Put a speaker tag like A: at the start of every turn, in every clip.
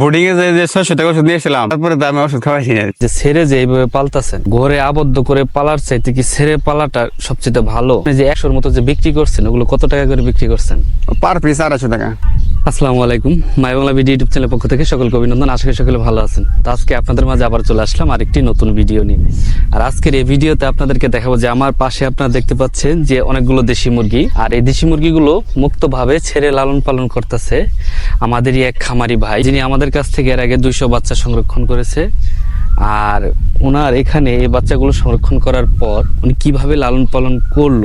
A: Boarding এ যে ছয়শো টাকা ওষুধ নিয়েছিলাম তারপরে তো আমি ওষুধ খাওয়াইছি না।
B: যে ছেড়ে যে এইভাবে পালতাছেন ঘরে আবদ্ধ করে পালার চাইতে কি ছেড়ে পালাটা সবচেয়ে ভালো? যে একশোর মতো যে বিক্রি করছেন ওগুলো কত টাকা করে বিক্রি করছেন?
A: পার পিস আড়াইশো টাকা।
B: আসসালামু আলাইকুম। মাই বাংলা ভিডিও ইউটিউব চ্যানেলের পক্ষ থেকে সকলকে অভিনন্দন। আশা করি সকলে ভালো আছেন। তো আজকে আপনাদের মাঝে আবার চলে আসলাম আরেকটি নতুন ভিডিও নিয়ে। আর আজকের এই ভিডিওতে আপনাদেরকে দেখাবো যে আমার পাশে আপনারা দেখতে পাচ্ছেন যে অনেকগুলো দেশি মুরগি। আর এই দেশি মুরগিগুলো মুক্তভাবে ছেড়ে লালন পালন করতেছে আমাদেরই এক খামারি ভাই, যিনি আমাদের কাছ থেকে এর আগে দুইশো বাচ্চা সংরক্ষণ করেছে। আর ওনার এখানে এই বাচ্চাগুলো সংরক্ষণ করার পর উনি কীভাবে লালন পালন করল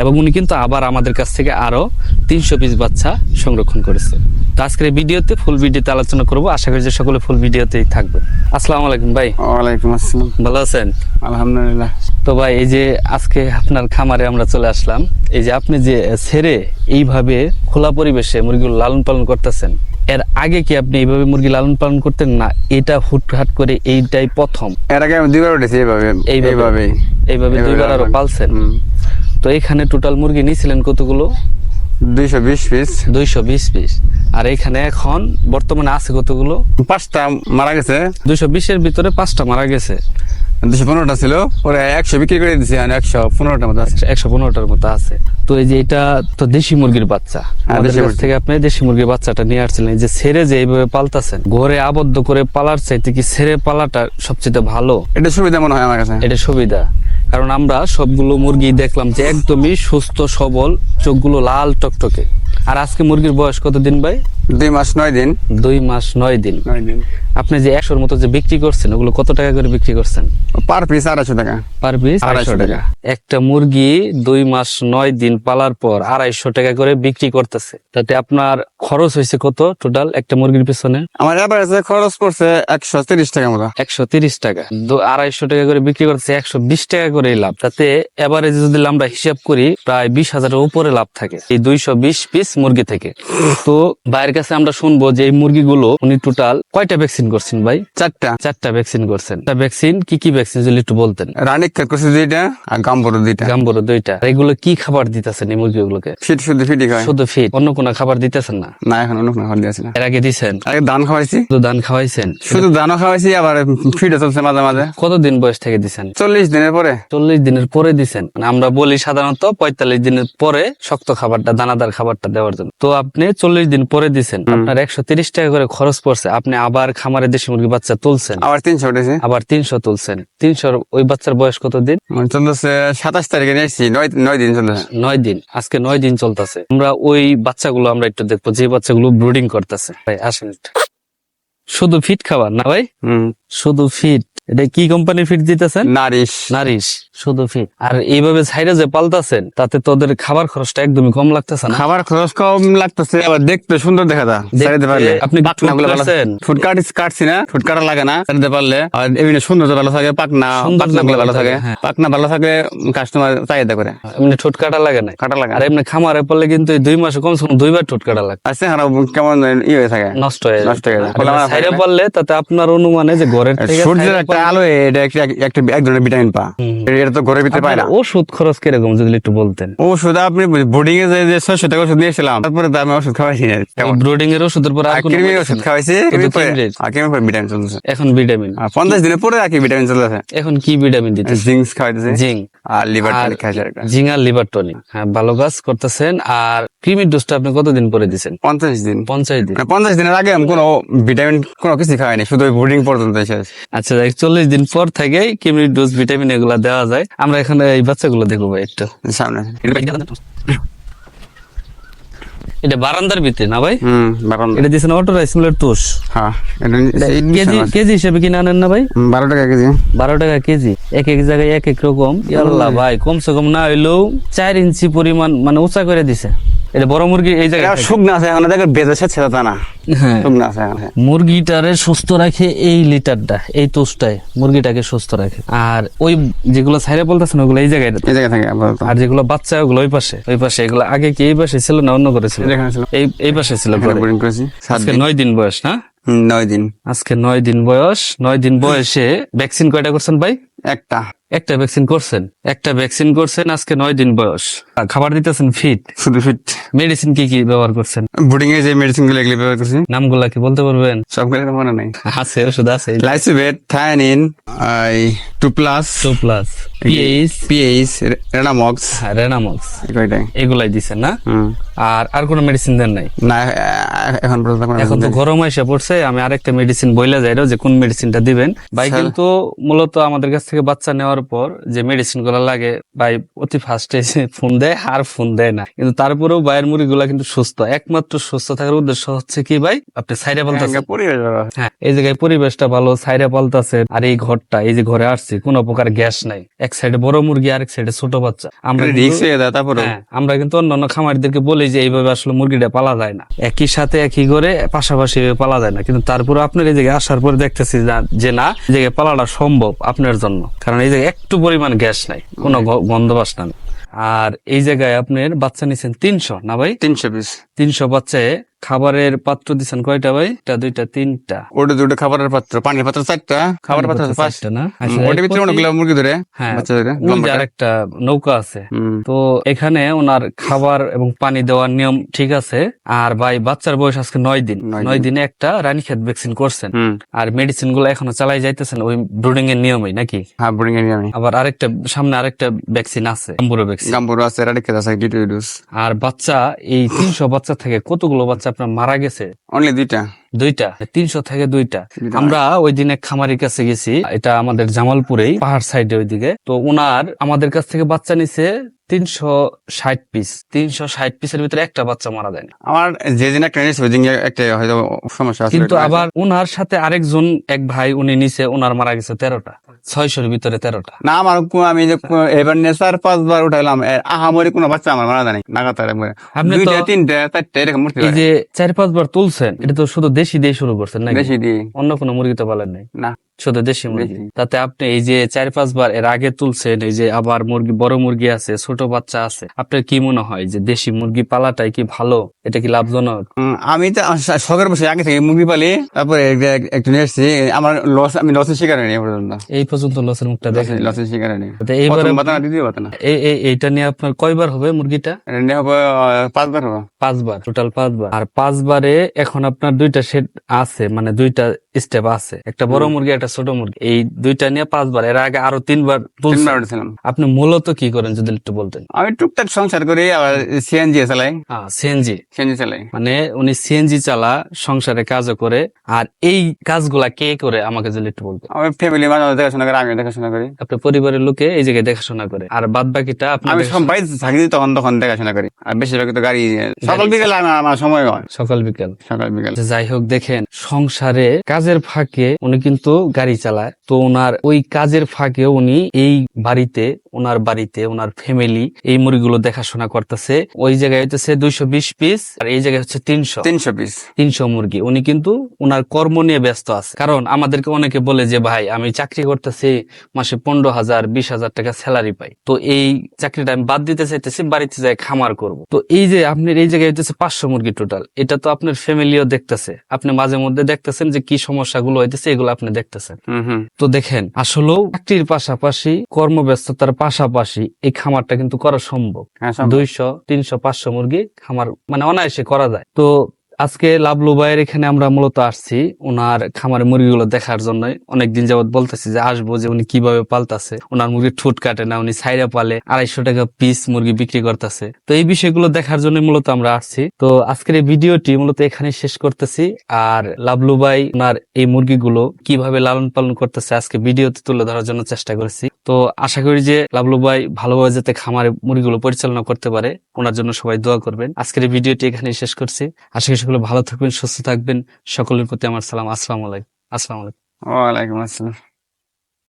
B: এবং উনি কিন্তু আবার আমাদের কাছ থেকে আরও তিনশো পিস বাচ্চা সংরক্ষণ করেছে। তো আজকের ভিডিওতে ফুল ভিডিওতে আলোচনা করব। আশা করি যে সকলে ফুল ভিডিওতেই থাকবে আসসালামু আলাইকুম ভাই।
A: ওয়ালাইকুম আসসালাম।
B: ভালো আছেন?
A: আলহামদুলিল্লাহ।
B: তো ভাই এই যে আজকে আপনার খামারে আমরা চলে আসলাম। এই যে আপনি যে ছেড়ে এইভাবে খোলা পরিবেশে মুরগিগুলো লালন পালন করতেছেন এর আগে কি আপনি এইভাবে মুরগি লালন পালন করতেন না? এটা হুটহাট করে এইটাই প্রথম।
A: এর আগে আমি দুইবার উঠেছি এইভাবে
B: এইভাবে?
A: এইভাবে।
B: এইভাবে দুইবার আরও পালছেন। তো এখানে টোটাল মুরগি নিয়েছিলেন কতগুলো?
A: দুইশো বিশ পিস।
B: দুইশো বিশ পিস। আর এখানে এখন বর্তমানে আছে কতগুলো?
A: পাঁচটা মারা গেছে।
B: দুইশো বিশের ভিতরে পাঁচটা মারা গেছে।
A: দুশো পনেরোটা ছিল পরে একশো বিক্রি করে দিয়েছি আর একশো পনেরোটার মতো আছে।
B: একশো পনেরোটার মতো আছে। তো এই যে এটা তো দেশি মুরগির বাচ্চা।
A: দেশি মুরগি।
B: থেকে আপনি দেশি মুরগির বাচ্চাটা নিয়ে আসছিলেন যে ছেড়ে যে এইভাবে পালতাছেন ঘরে আবদ্ধ করে পালার চাইতে কি ছেড়ে পালাটা সবচেয়ে ভালো?
A: এটা সুবিধা মনে হয় আমার কাছে।
B: এটা সুবিধা। কারণ আমরা সবগুলো মুরগি দেখলাম যে একদমই সুস্থ সবল চোখগুলো লাল টকটকে। আর আজকে মুরগির বয়স কতদিন ভাই?
A: দুই মাস নয় দিন।
B: দুই মাস নয় দিন।
A: নয় দিন।
B: আপনি যে একশোর মতো যে বিক্রি করছেন ওগুলো কত টাকা করে বিক্রি করছেন?
A: পার পিস আড়াইশো টাকা।
B: পার পিস
A: আড়াইশো
B: টাকা। একটা মুরগি দুই মাস নয় দিন পালার পর আড়াইশো টাকা করে বিক্রি করতেছে। তাতে আপনার খরচ হয়েছে কত টোটাল একটা মুরগির পিছনে?
A: আমার এবার খরচ পড়ছে একশো তিরিশ টাকা মতো।
B: একশো তিরিশ টাকা। আড়াইশো টাকা করে বিক্রি করতেছে একশো বিশ টাকা করে লাভ। তাতে এবারে যদি আমরা হিসাব করি প্রায় বিশ হাজারের উপরে লাভ থাকে। এই দুইশো বিশ পিস মুরগি থেকে। তো ভাইয়ের কাছে আমরা শুনব যে এই মুরগিগুলো উনি টোটাল কয়টা ভ্যাকসিন করছেন ভাই?
A: চারটা।
B: চারটা ভ্যাকসিন করছেন। ভ্যাকসিন কি কি ভ্যাকসিন যদি একটু বলতেন।
A: রানিক করছে দুইটা আর গাম্বর দুইটা।
B: গাম্বুরো দুইটা। এগুলো কি খাবার দিতেছেন এই মুরগিগুলোকে?
A: ফিট শুধু ফিটি খায়।
B: শুধু ফিট। অন্য কোনো খাবার দিতেছেন না?
A: না এখন অন্য কোনো খাবার দিয়েছি
B: এর আগে দিছেন?
A: আগে ধান খাওয়াইছি।
B: শুধু ধান খাওয়াইছেন?
A: শুধু ধানও খাওয়াইছি আবার ফিটও চলছে মাঝে মাঝে।
B: কতদিন বয়স থেকে দিছেন?
A: চল্লিশ দিনের পরে।
B: চল্লিশ দিনের পরে দিছেন। মানে আমরা বলি সাধারণত পঁয়তাল্লিশ দিনের পরে শক্ত খাবারটা দানাদার খাবারটা দেওয়ার জন্য। তো আপনি চল্লিশ দিন পরে দিছেন আপনার একশো তিরিশ টাকা করে খরচ পড়ছে আপনি আবার খামারে দেশি মুরগি বাচ্চা তুলছেন।
A: আবার তিনশো উঠেছে
B: আবার তিনশো তুলছেন। তিনশোর ওই বাচ্চার বয়স কত দিন?
A: মানে চলতেছে সাতাশ তারিখে নিয়ে এসেছি নয় নয় দিন চলতেছে।
B: নয় দিন। আজকে নয় দিন চলতেছে। আমরা ওই বাচ্চাগুলো আমরা একটু দেখব যে বাচ্চাগুলো ব্রুডিং করতেছে। ভাই আসেন শুধু ফিট খাবার না ভাই? শুধু ফিট। এটা কি কোম্পানির ফিট দিতেছেন?
A: নারিশ।
B: নারিশ শুধু ফিট আর এইভাবে ছাইরা যে পাল্টাছেন তাতে তোদের খাবার খরচটা একদমই কম লাগতেছে না?
A: খাবার খরচ কম লাগতেছে আবার দেখতে সুন্দর দেখা যায়।
B: আপনি
A: পাকনা গুলো ভালো
B: কাটছেন?
A: ফুট কাটি কাটছি না ফুট কাটা লাগে না। সারিতে পারলে আর এমনি সৌন্দর্য ভালো থাকে পাকনা পাকনা গুলো
B: ভালো
A: থাকে
B: হ্যাঁ।
A: পাকনা ভালো থাকে কাস্টমার চাহিদা করে।
B: এমনি ঠোঁট কাটা লাগে না।
A: কাটা লাগে
B: আর এমনি খামারে পড়লে কিন্তু এই দুই মাসে কমসে কম দুইবার ঠোঁট কাটা লাগে।
A: আছে আর কেমন ই হয়ে থাকে।
B: নষ্ট হয়ে যায়
A: নষ্ট হয়ে যায়।
B: ছাইরা
A: থাকে
B: তাতে আপনার অনুমানে যে ঘরের থেকে
A: আলো এটা একটা একটা এক ধরনের ভিটামিন পা। এটা তো ঘরের ভিতরে পায় না।
B: ওষুধ খরচ কীরকম যদি একটু বলতেন?
A: ওষুধ আপনি বোর্ডিং এ যে- ছয়শো টাকা ওষুধ নিয়েছিলাম তারপরে আমি ওষুধ খাওয়াইছি
B: ব্রোডিং এর ওষুধের পর medicine
A: ওষুধ? খাওয়াইছি
B: শুধু
A: পরে ভিটামিন চলতেছে।
B: এখন ভিটামিন
A: পঞ্চাশ দিনের পরে আর কি ভিটামিন চলতেছে
B: এখন কি ভিটামিন দিতে
A: জিঙ্ক খাওয়াইতেছে।
B: জিঙ্ক
A: আর লিভার টনিক একটা
B: লিভার টনিক হ্যাঁ ভালো কাজ করতেছেন। আর ক্রিমির ডোজটা আপনি কতদিন পরে দিছেন?
A: পঞ্চাশ দিন।
B: পঞ্চাশ দিন।
A: মানে পঞ্চাশ দিনের আগে আমি কোনো ভিটামিন কোনো কিছু খাওয়াইনি শুধু বোর্ডিং পর্যন্ত শেষ
B: আচ্ছা চল্লিশ দিন পর থেকেই ক্রিমির ডোজ ভিটামিন এগুলা দেওয়া যায়। আমরা এখানে এই বাচ্চাগুলো দেখব ভাই একটু।
A: সামনে।
B: এটা বারান্দার ভিতরে না ভাই?
A: হুম বারো
B: এটা দিছেন অটো রাইস মিলের তোষ
A: হ্যাঁ এটা
B: কেজি কেজি হিসেবে কিনে আনেন না ভাই?
A: হুম, বারো টাকা কেজি।
B: বারো টাকা কেজি। এক এক জায়গায় এক এক রকম। আল্লাহ ভাই কমসে কম না হইলেও চার ইঞ্চি পরিমাণ মানে উঁচা করে দিছে। এটা বড় মুরগি এই জায়গায়
A: শুকনা আছে এখন দেখে বেজে সেচ্ছে তা না।
B: হ্যাঁ।
A: শুকনা আছে এখন
B: মুরগিটারে সুস্থ রাখে এই লিটারটা এই তোষটায় মুরগিটাকে সুস্থ রাখে। আর ওই যেগুলো ছাইরে বলতেছেন ওগুলো এই জায়গায়
A: এই জায়গায় থাকে
B: আর যেগুলো বাচ্চা ওগুলো ওই পাশে ওই পাশে এগুলো আগে কি এই পাশে ছিল না অন্য করে ছিল? এই এই পাশে ছিল আজকে নয় দিন বয়স না?
A: নয় দিন।
B: আজকে নয় দিন বয়স নয় দিন বয়সে ভ্যাকসিন কয়টা করছেন ভাই?
A: একটা।
B: একটা ভ্যাকসিন করছেন একটা ভ্যাকসিন করছেন আজকে নয় দিন বয়স। খাবার দিতেছেন ফিট
A: শুধু ফিট
B: মেডিসিন কি কি ব্যবহার করছেন?
A: বুডিং এ যে মেডিসিনগুলো এগুলি ব্যবহার করছি।
B: নামগুলা কি বলতে পারবেন?
A: সবগুলো তো মনে নাই।
B: আছে ওষুধ আছে।
A: Lysovet thiamine I two plus
B: two plus PH
A: PH Renamox
B: Renamox
A: কয়টাই
B: এগুলাই। দিছেন না? আর আর কোনো মেডিসিন দেন নাই?
A: না এখন পর্যন্ত
B: এখন তো গরম এসে পড়ছে আমি আরেকটা মেডিসিন বইলা যাই যে কোন মেডিসিনটা দিবেন। ভাই। কিন্তু মূলত আমাদের কাছ থেকে বাচ্চা নেওয়ার পর যে মেডিসিনগুলো লাগে ভাই অতি ফার্স্টে ফোন দেয় আর ফোন দেয় না। কিন্তু তারপরেও ভাইয়ের মুরগিগুলা কিন্তু সুস্থ। একমাত্র সুস্থ থাকার উদ্দেশ্য হচ্ছে কি ভাই? আপনি সাইডে বলতেছেন
A: হ্যাঁ, ভালো।
B: হ্যাঁ এই জায়গায় পরিবেশটা ভালো সাইডে পাল্টাছে আর এই ঘরটা এই যে ঘরে আসছি কোনো প্রকার গ্যাস নাই। এক সাইডে বড় মুরগি আর এক সাইডে ছোট বাচ্চা। আমরা
A: হয়ে যায় তারপরে
B: হ্যাঁ, আমরা কিন্তু অন্যান্য খামারিদেরকে বলি যে এইভাবে আসলে মুরগিটা পালা যায় না। একই সাথে একই করে পাশাপাশি পালা যায় না। কিন্তু তারপরে আপনার এই জায়গায় আসার পরে দেখতেছি যে না এই জায়গায় পালাটা সম্ভব আপনার জন্য। কারণ এই জায়গায় একটু পরিমাণ গ্যাস নাই কোনো গন্ধবাস গন্ধ বাসনা আর এই জায়গায় আপনার বাচ্চা নিছেন তিনশো না ভাই?
A: তিনশো পিস।
B: তিনশো বাচ্চায় খাবারের পাত্র দিচ্ছেন কয়টা ভাই? একটা দুইটা তিনটা।
A: ওটা দুটো খাবারের পাত্র পানির পাত্র চারটা। খাবারের পাত্র পাঁচটা
B: না? আচ্ছা,
A: ওটা ভিতরে অনেকগুলো মুরগি ধরে
B: হ্যাঁ
A: লম্বাটা।
B: আরেকটা নৌকা আছে। তো এখানে ওনার খাবার এবং পানি দেওয়ার নিয়ম ঠিক আছে। আর ভাই বাচ্চার বয়স আজকে নয় দিন।
A: নয়
B: দিনে। একটা রানীক্ষেত ভ্যাকসিন করছেন। আর মেডিসিনগুলো এখনও চালাই যাইতেছেন ওই ব্রুডিং এর নিয়মেই নাকি?
A: হ্যাঁ বোর্ডিং এ আমি
B: আবার আরেকটা সামনে আরেকটা ভ্যাকসিন আছে গাম্বুরো ভ্যাকসিন।
A: গাম্বুর আছে রাডিকেট আছে ডিটু
B: আর বাচ্চা এই তিনশো বাচ্চা থেকে কতগুলো বাচ্চা আপনার মারা গেছে?
A: অনলি দুইটা।
B: দুইটা? তিনশো থেকে দুইটা। আমরা ওই দিন এক খামারির কাছে গেছি। এটা আমাদের জামালপুরেই পাহাড় সাইডে ওইদিকে। তো ওনার আমাদের কাছ থেকে বাচ্চা নিছে তিনশো ষাট পিস তিনশো ষাট পিসের ভিতরে একটা বাচ্চা মারা যায় না।
A: আমার যে দিন একটা নিয়েছে ওই দিন একটা হয়তো সমস্যা
B: কিন্তু আবার ওনার সাথে আরেকজন এক ভাই উনি নিচে ওনার মারা গেছে তেরোটা। ছয়শোর ভিতরে তেরোটা।
A: না আমার আমি যে এবার নিয়ে চার পাঁচবার উঠাইলাম আহামরি কোনো বাচ্চা আমার মারা জানি নাগাতার
B: আপনি তিনটে
A: চারটে তিনটা চারটা এরকম
B: এই যে চার পাঁচবার তুলছেন এটা তো শুধু দেশি দিয়ে শুরু করছেন না
A: দেশি দিয়ে।
B: অন্য কোনো মুরগি তো পালেন নাই?
A: না।
B: শুধু দেশি মুরগি। তাতে আপনি এই যে চার পাঁচবার এর আগে তুলছেন এই যে আবার মুরগি বড় মুরগি আছে ছোট বাচ্চা আছে আপনার কি মনে হয় যে দেশি মুরগি পালাটাই কি ভালো? এটা কি লাভজনক?
A: আমি তো শখের বসে আগে থেকে মুরগি পালি তারপরে একটু নিয়ে আমার লস আমি লসের শিকার পর্যন্ত।
B: এই পর্যন্ত লসের মুখটা দেখেন।
A: লসের শিকার হয়নি।
B: তো এইবারে
A: প্রথম বাতা না দ্বিতীয় বাতা
B: এই এই- এইটা নিয়ে আপনার কয়বার হবে মুরগিটা?
A: এটা নিয়ে হবে পাঁচবার হবে।
B: পাঁচবার টোটাল পাঁচবার। আর পাঁচবারে এখন আপনার দুইটা সেট আছে মানে দুইটা স্টেপ আছে। একটা বড় মুরগি একটা ছোট মুরগি। এই দুইটা নিয়ে পাঁচবার এর আগে আরও তিনবার
A: তিনবার উঠেছিলাম
B: আপনি মূলত কি করেন যদি একটু বলতেন?
A: আমি টুকটাক সংসার করি আবার সিএনজি চালাই।
B: সিএনজি
A: সিএনজি চালাই।
B: মানে উনি সিএনজি চালা সংসারে কাজও করে আর এই কাজগুলা কে করে আমাকে যদি একটু বলতেন?
A: আমার ফ্যামিলি মাঝে দেখাশোনা করে আমি দেখাশোনা করি।
B: আপনার পরিবারের লোকে এই জায়গায় দেখাশোনা করে আর বাদ বাকিটা
A: আমি
B: দেখা-
A: সব বাড়িতে থাকি তখন তখন দেখাশোনা করি। আর বেশিরভাগ তো গাড়ি সকাল বিকেলে আমার সময় হয়।
B: সকাল বিকাল।
A: সকাল বিকেল।
B: যাই হোক দেখেন সংসারে কাজের ফাঁকে উনি কিন্তু গাড়ি চালায়। তো ওনার ওই কাজের ফাঁকে উনি এই বাড়িতে ওনার বাড়িতে ওনার ফ্যামিলি এই মুরগিগুলো দেখাশোনা করতেছে। ওই জায়গায় হচ্ছে দুইশো বিশ পিস আর এই জায়গায় হচ্ছে তিনশো।
A: তিনশো পিস
B: তিনশো মুরগি। উনি কিন্তু ওনার কর্ম নিয়ে ব্যস্ত আছে। কারণ আমাদেরকে অনেকে বলে যে ভাই আমি চাকরি করতেছি মাসে পনেরো হাজার বিশ হাজার টাকা স্যালারি পাই। তো এই চাকরিটা আমি বাদ দিতে চাইতেছি বাড়িতে যাই খামার করব। তো এই যে আপনার এই জায়গায় হইতেছে পাঁচশো মুরগি টোটাল এটা তো আপনার ফ্যামিলিও দেখতেছে। আপনি মাঝে মধ্যে দেখতেছেন যে কি সমস্যাগুলো হইতেছে এগুলো আপনি দেখতেছেন।
A: হম হম
B: তো দেখেন আসলেও চাকরির পাশাপাশি কর্মব্যস্ততার পাশাপাশি এই খামারটা কিন্তু করা সম্ভব।
A: হ্যাঁ
B: দুইশো তিনশো পাঁচশো মুরগি খামার মানে অনায়াসে করা যায়। তো আজকে লাভলু ভাইয়ের এখানে আমরা মূলত আসছি। ওনার খামারের মুরগিগুলো দেখার জন্য অনেকদিন যাবত বলতেছি যে আসব যে উনি কীভাবে পালতাছে। ওনার মুরগি ঠুট কাটে না, উনি সাইরা পালে, আড়াইশো টাকা পিস মুরগি বিক্রি করতেছে। তো এই বিষয়গুলো দেখার জন্য মূলত আমরা আসছি। তো আজকের এই ভিডিওটি মূলত এখানে শেষ করতেছি। আর লাভলু ভাই, ওনার এই মুরগিগুলো কীভাবে লালন পালন করতেছে আজকে ভিডিওতে তুলে ধরার জন্য চেষ্টা করেছি। তো আশা করি যে লাভলু ভাই ভালোভাবে যাতে খামারে মুরগিগুলো পরিচালনা করতে পারে, ওনার জন্য সবাই দোয়া করবেন। আজকের এই ভিডিওটি এখানে শেষ করছি। আশা করি সকলে ভালো থাকবেন সুস্থ থাকবেন। সকলের প্রতি আমার সালাম। আসসালাম আসসালাম আলাইকুম।
A: ওয়ালাইকুম আসসালাম।